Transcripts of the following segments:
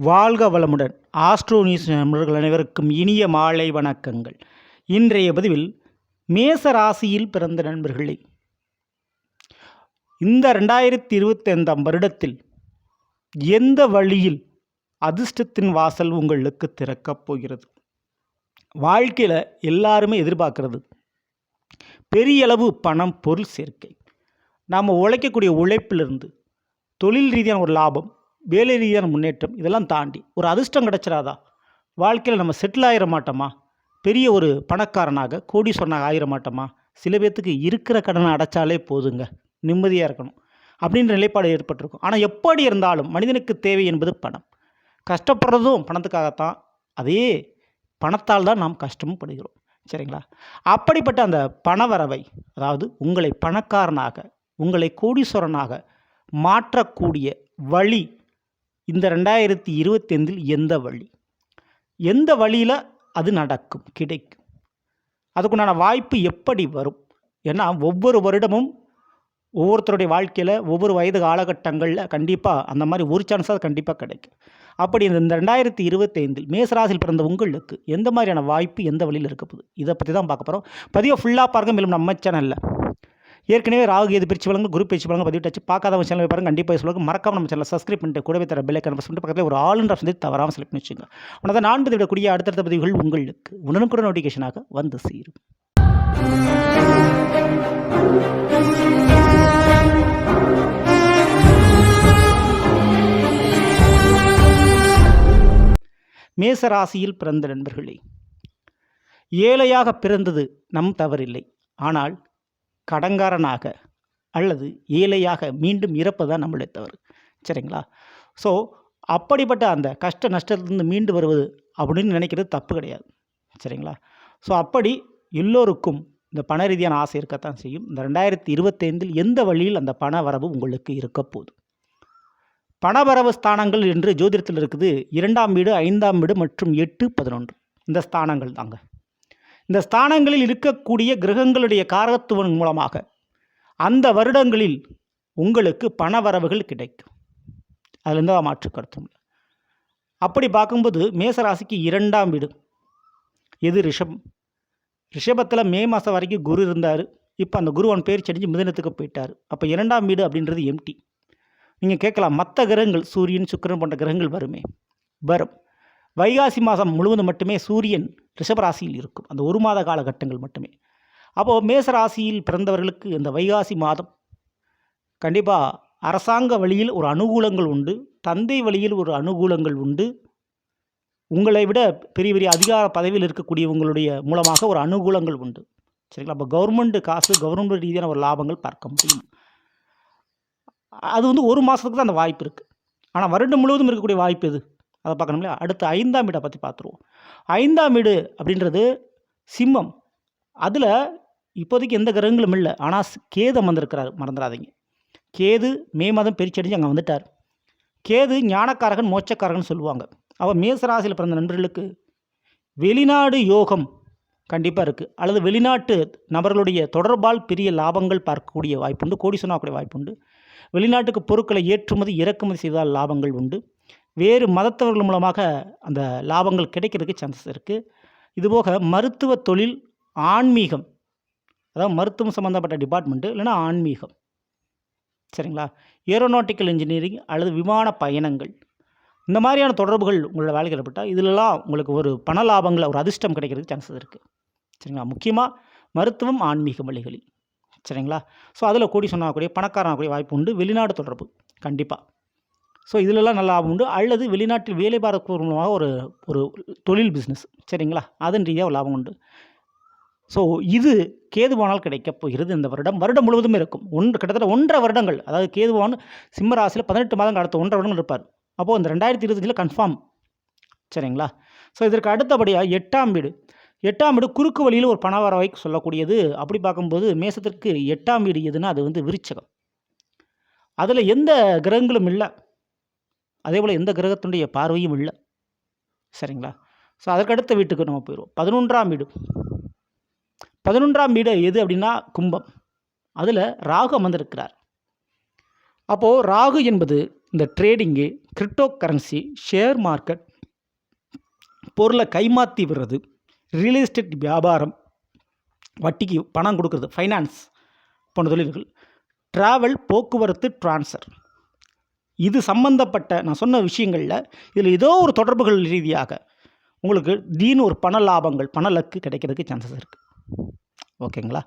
வாழ்க வளமுடன். Astro news நண்பர்கள் அனைவருக்கும் இனிய மாலை வணக்கங்கள். இன்றைய பதிவில் மேச ராசியில் பிறந்த நண்பர்களே. இந்த ரெண்டாயிரத்தி இருபத்தைந்தாம் வருடத்தில் எந்த வழியில் அதிர்ஷ்டத்தின் வாசல் உங்களுக்கு திறக்கப் போகிறது? வாழ்க்கையில் எல்லாருமே எதிர்பார்க்கறது. பெரிய அளவு பணம் பொருள் சேர்க்கை. நாம் உழைக்கக்கூடிய உழைப்பிலிருந்து தொழில் ரீதியான ஒரு லாபம் வேலை ரீதியான முன்னேற்றம் இதெல்லாம் தாண்டி. ஒரு அதிர்ஷ்டம் கிடச்சிடாதா வாழ்க்கையில் நம்ம செட்டில் ஆகிட மாட்டோமா? பெரிய ஒரு பணக்காரனாக கோடீஸ்வரனாக ஆகிட மாட்டோமா? சில பேர்த்துக்கு இருக்கிற கடனை அடைச்சாலே போதுங்க. நிம்மதியாக இருக்கணும். அப்படின்ற நிலைப்பாடு ஏற்பட்டிருக்கும். ஆனால் எப்படி இருந்தாலும் மனிதனுக்கு தேவை என்பது பணம். கஷ்டப்படுறதும் பணத்துக்காகத்தான். அதே பணத்தால் தான் நாம் கஷ்டமும் படுகிறோம். சரிங்களா? அப்படிப்பட்ட அந்த பணவரவை அதாவது உங்களை பணக்காரனாக உங்களை கோடீஸ்வரனாக மாற்றக்கூடிய வழி இந்த ரெண்டாயிரத்தி இருபத்தைந்தில் எந்த வழி? எந்த வழியில் அது நடக்கும் கிடைக்கும்? அதுக்குண்டான வாய்ப்பு எப்படி வரும்? ஏன்னா ஒவ்வொரு வருடமும் ஒவ்வொருத்தருடைய வாழ்க்கையில் ஒவ்வொரு வயது காலகட்டங்களில் கண்டிப்பாக அந்த மாதிரி ஒரு சான்ஸாக கண்டிப்பாக கிடைக்கும். அப்படி இந்த ரெண்டாயிரத்தி இருபத்தைந்தில் மேசராசியில் பிறந்த உங்களுக்கு எந்த மாதிரியான வாய்ப்பு எந்த வழியில் இருக்க போகுது? இதை பற்றி தான் பார்க்க போகிறோம் பதிவை ஃபுல்லாக பாருங்கள் மேலும் நம்ம சேனலில் ஏற்கனவே ராகு எது பிரிச்சு வழங்க குரு பிரிச்சு வழங்க பதிவு டச்சு பார்க்காதவங்க சேனல் பாருங்க. கண்டிப்பாக சொல்லுங்க மறக்காம நம்ம சேனல் சப்ஸ்கிரைப் பண்ணிட்டு கூடவே தர பெல்லை கனவு பண்ணிட்டு பக்கத்தில் ஒரு ஆளுன்ற ஆப்ஷன் வந்து தவறாமல் செலக்ட் பண்ணி வச்சுங்க உனக்கு நான் பதிவிடக்கூடிய அடுத்தடுத்த பதிவுகள் உங்களுக்கு உடனுக்குடன் நோட்டிஃபிகேஷனாக வந்து சேரும். மேச ராசியில் பிறந்த நண்பர்களே ஏழையாக பிறந்தது நம் தவறில்லை. ஆனால் கடங்காரனாக அல்லது ஏழையாக மீண்டும் இறப்பதான் நம்மளுடைய தவறு. சரிங்களா? ஸோ அப்படிப்பட்ட அந்த கஷ்ட நஷ்டத்திலிருந்து மீண்டு வருவது அப்படின்னு நினைக்கிறது தப்பு கிடையாது. சரிங்களா? ஸோ அப்படி எல்லோருக்கும் இந்த பண ரீதியான ஆசை இருக்கத்தான் செய்யும். இந்த ரெண்டாயிரத்தி இருபத்தைந்தில் எந்த வழியில் அந்த பண வரவு உங்களுக்கு இருக்க போகுது? பணவரவு ஸ்தானங்கள் என்று ஜோதிடத்தில் இருக்குது இரண்டாம் வீடு ஐந்தாம் வீடு மற்றும் எட்டு பதினொன்று. இந்த ஸ்தானங்கள் தாங்க. இந்த ஸ்தானங்களில் இருக்கக்கூடிய கிரகங்களுடைய காரகத்துவம் மூலமாக அந்த வருடங்களில் உங்களுக்கு பணவரவுகள் கிடைக்கும். அதுலேருந்து எந்த மாற்று கருத்தும் இல்லை அப்படி பார்க்கும்போது மேசராசிக்கு இரண்டாம் வீடு. எது ரிஷபம்? ரிஷபத்தில் மே மாதம் வரைக்கும் குரு இருந்தார். இப்போ அந்த குருவன் பேர் செடிஞ்சு மிதனத்துக்கு போயிட்டார். அப்போ இரண்டாம் வீடு அப்படின்றது எம்டி நீங்கள் கேட்கலாம் மற்ற கிரகங்கள் சூரியன் சுக்கரன் போன்ற கிரகங்கள் வருமே? வரும். வைகாசி மாதம் முழுவதும் மட்டுமே சூரியன் ரிஷபராசியில் இருக்கும். அந்த ஒரு மாத காலகட்டங்கள் மட்டுமே. அப்போது மேசராசியில் பிறந்தவர்களுக்கு இந்த வைகாசி மாதம் கண்டிப்பாக அரசாங்க வழியில் ஒரு அனுகூலங்கள் உண்டு. தந்தை வழியில் ஒரு அனுகூலங்கள் உண்டு. உங்களை விட பெரிய பெரிய அதிகார பதவியில் இருக்கக்கூடியவங்களுடைய மூலமாக ஒரு அனுகூலங்கள் உண்டு. சரிங்களா? அப்போ கவர்மெண்ட் காசு கவர்மெண்ட் ரீதியான ஒரு லாபங்கள் பார்க்க முடியும். அது வந்து ஒரு மாதத்துக்கு தான் அந்த வாய்ப்பு இருக்குது ஆனால் வருடம் முழுவதும் இருக்கக்கூடிய வாய்ப்பு எது? அதை பார்க்கணும் இல்லையா? அடுத்து ஐந்தாம் வீடை பற்றி பார்த்துருவோம். ஐந்தாம் வீடு அப்படின்றது சிம்மம். அதில் இப்போதைக்கு எந்த கிரகங்களும் இல்லை. ஆனால் கேது வந்திருக்கிறார் மறந்துடாதீங்க. கேது மே மாதம் பிரிச்சடிஞ்சு அங்கே வந்துட்டார். கேது ஞானக்காரகன் மோச்சக்காரகன் சொல்லுவாங்க. அவள் மேசராசியில் பிறந்த நண்பர்களுக்கு வெளிநாடு யோகம் கண்டிப்பாக இருக்குது அல்லது வெளிநாட்டு நபர்களுடைய தொடர்பால் பெரிய லாபங்கள் பார்க்கக்கூடிய வாய்ப்புண்டு கோடி சொன்னாக்கூடிய வாய்ப்புண்டு வெளிநாட்டுக்கு பொருட்களை ஏற்றுமதி இறக்குமதி செய்தால் லாபங்கள் உண்டு. வேறு மதத்தவர்கள் மூலமாக அந்த லாபங்கள் கிடைக்கிறதுக்கு சான்சஸ் இருக்குது இதுபோக மருத்துவ தொழில் ஆன்மீகம் அதாவது மருத்துவம் சம்மந்தப்பட்ட டிபார்ட்மெண்ட்டு இல்லைன்னா ஆன்மீகம். சரிங்களா? ஏரோநாட்டிக்கல் இன்ஜினியரிங் அல்லது விமான பயணங்கள். இந்த மாதிரியான தொடர்புகள் உங்களோட வேலைக்கு ஏற்பட்டால் இதிலெல்லாம் உங்களுக்கு ஒரு பண லாபங்களை ஒரு அதிர்ஷ்டம் கிடைக்கிறதுக்கு சான்சஸ் இருக்குது சரிங்களா? முக்கியமாக மருத்துவம் ஆன்மீக வழிகளில் சரிங்களா? ஸோ அதில் கூடி சொன்னக்கூடிய பணக்காரனாகக்கூடிய வாய்ப்பு உண்டு. வெளிநாடு தொடர்பு கண்டிப்பாக ஸோ இதிலெல்லாம் நல்ல லாபம் உண்டு. அல்லது வெளிநாட்டில் வேலை பார்க்க மூலமாக ஒரு ஒரு தொழில் பிஸ்னஸ் சரிங்களா? அதன் ரீதியாக ஒரு லாபம் உண்டு. ஸோ இது கேதுவானால் கிடைக்கப் போகிறது இந்த வருடம். வருடம் முழுவதும் இருக்கும். ஒன்று கிட்டத்தட்ட ஒன்றரை வருடங்கள். அதாவது கேதுவான் சிம்ம ராசியில் பதினெட்டு மாதம் அடுத்த ஒன்றரை வருடங்கள் இருப்பார். அப்போது இந்த ரெண்டாயிரத்தி இருபத்தஞ்சில் கன்ஃபார்ம் சரிங்களா? ஸோ இதற்கு அடுத்தபடியாக எட்டாம் வீடு. எட்டாம் வீடு குறுக்கு வழியில் ஒரு பணவரவை சொல்லக்கூடியது. அப்படி பார்க்கும்போது மேசத்திற்கு எட்டாம் வீடு எதுனா அது வந்து விருச்சகம். அதில் எந்த கிரகங்களும் இல்லை. அதே போல் எந்த கிரகத்தினுடைய பார்வையும் இல்லை. சரிங்களா? ஸோ அதற்கடுத்த வீட்டுக்கு நம்ம போயிடுவோம் பதினொன்றாம் வீடு. பதினொன்றாம் வீடு எது அப்படின்னா கும்பம். அதில் ராகு அமர்ந்திருக்கிறார். அப்போது ராகு என்பது இந்த ட்ரேடிங்கு கிரிப்டோ கரன்சி ஷேர் மார்க்கெட் பொருளை கைமாற்றி விடுறது ரியல் எஸ்டேட் வியாபாரம் வட்டிக்கு பணம் கொடுக்கறது ஃபைனான்ஸ் போன்ற தொழில்கள் ட்ராவல் போக்குவரத்து ட்ரான்ஸ்ஃபர் இது சம்பந்தப்பட்ட நான் சொன்ன விஷயங்களில் இதில் ஏதோ ஒரு தொடர்புகள் ரீதியாக உங்களுக்கு திடீர்னு ஒரு பண லாபங்கள் பண லக்கு கிடைக்கிறதுக்கு சான்சஸ் இருக்குது ஓகேங்களா?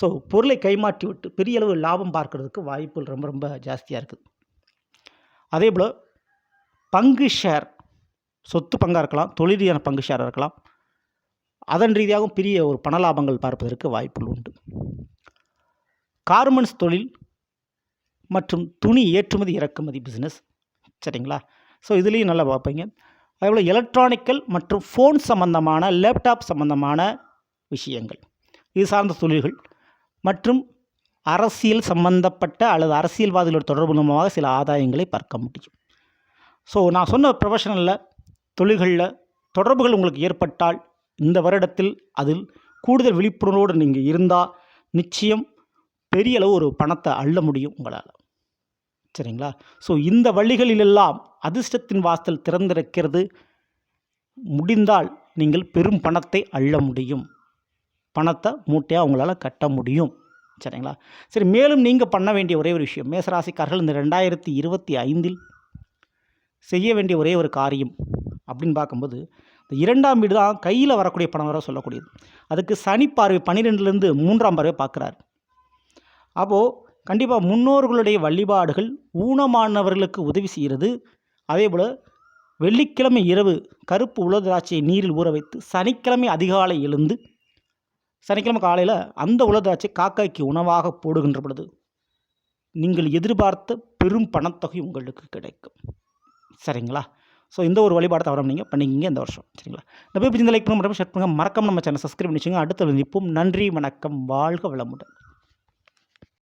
ஸோ பொருளை கைமாற்றி விட்டு பெரிய அளவு லாபம் பார்க்கறதுக்கு வாய்ப்புகள் ரொம்ப ரொம்ப ஜாஸ்தியாக இருக்குது அதே போல் பங்கு ஷேர் சொத்து பங்காக இருக்கலாம் தொழில் ரீதியான பங்கு ஷேராக இருக்கலாம் அதன் ரீதியாகவும் பெரிய ஒரு பண லாபங்கள் பார்ப்பதற்கு வாய்ப்புகள் உண்டு. கார்மெண்ட்ஸ் தொழில் மற்றும் துணி ஏற்றுமதி இறக்குமதி பிஸ்னஸ் சரிங்களா? ஸோ இதுலேயும் நல்லா பார்ப்பீங்க. அதேபோல் எலக்ட்ரானிக்கல் மற்றும் ஃபோன் சம்பந்தமான லேப்டாப் சம்பந்தமான விஷயங்கள். இது சார்ந்த தொழில்கள். மற்றும் அரசியல் சம்பந்தப்பட்ட அல்லது அரசியல்வாதிகளோட தொடர்பு மூலமாக சில ஆதாயங்களை பார்க்க முடியும். ஸோ நான் சொன்ன ப்ரொஃபஷனலில் தொழில்களில் தொடர்புகள் உங்களுக்கு ஏற்பட்டால் இந்த வருடத்தில் அதில் கூடுதல் விழிப்புணர்வோடு நீங்கள் இருந்தால் நிச்சயம் பெரிய அளவு ஒரு பணத்தை அள்ள முடியும் உங்களால். சரிங்களா? ஸோ இந்த வழிகளிலெல்லாம் அதிர்ஷ்டத்தின் வாசல் திறந்திருக்கிறது. முடிந்தால் நீங்கள் பெரும் பணத்தை அள்ள முடியும். பணத்தை மூட்டையாக உங்களால் கட்ட முடியும். சரிங்களா? சரி மேலும் நீங்கள் பண்ண வேண்டிய ஒரே ஒரு விஷயம். மேசராசிக்காரர்கள் இந்த ரெண்டாயிரத்தி இருபத்தி ஐந்தில் செய்ய வேண்டிய ஒரே ஒரு காரியம் அப்படின்னு பார்க்கும்போது இந்த இரண்டாம் வீடு தான் கையில் வரக்கூடிய பணம் வர சொல்லக்கூடியது. அதுக்கு சனி பார்வை பன்னிரெண்டுலேருந்து மூன்றாம் பார்வை பார்க்குறாரு. அப்போது கண்டிப்பாக முன்னோர்களுடைய வழிபாடுகள் ஊனமானவர்களுக்கு உதவி செய்கிறது. அதே போல் வெள்ளிக்கிழமை இரவு கருப்பு உலர் திராட்சையை நீரில் ஊற வைத்து சனிக்கிழமை அதிகாலை எழுந்து சனிக்கிழமை காலையில் அந்த உலர் திராட்சை காக்காய்க்கு உணவாக போடுகின்ற பொழுது நீங்கள் எதிர்பார்த்த பெரும் பணத்தொகை உங்களுக்கு கிடைக்கும். சரிங்களா? ஸோ இந்த ஒரு வழிபாடு தவிர நீங்கள் பண்ணிக்கிங்க இந்த வருஷம். சரிங்களா? இந்த போய் லைக் பண்ணுங்க ஷேர் பண்ணுங்கள் மறக்காம நம்ம சேனல் சப்ஸ்கிரைப் பண்ணி வச்சுங்க அடுத்த நிற்போம் நன்றி வணக்கம் வாழ்க வளமுடன்.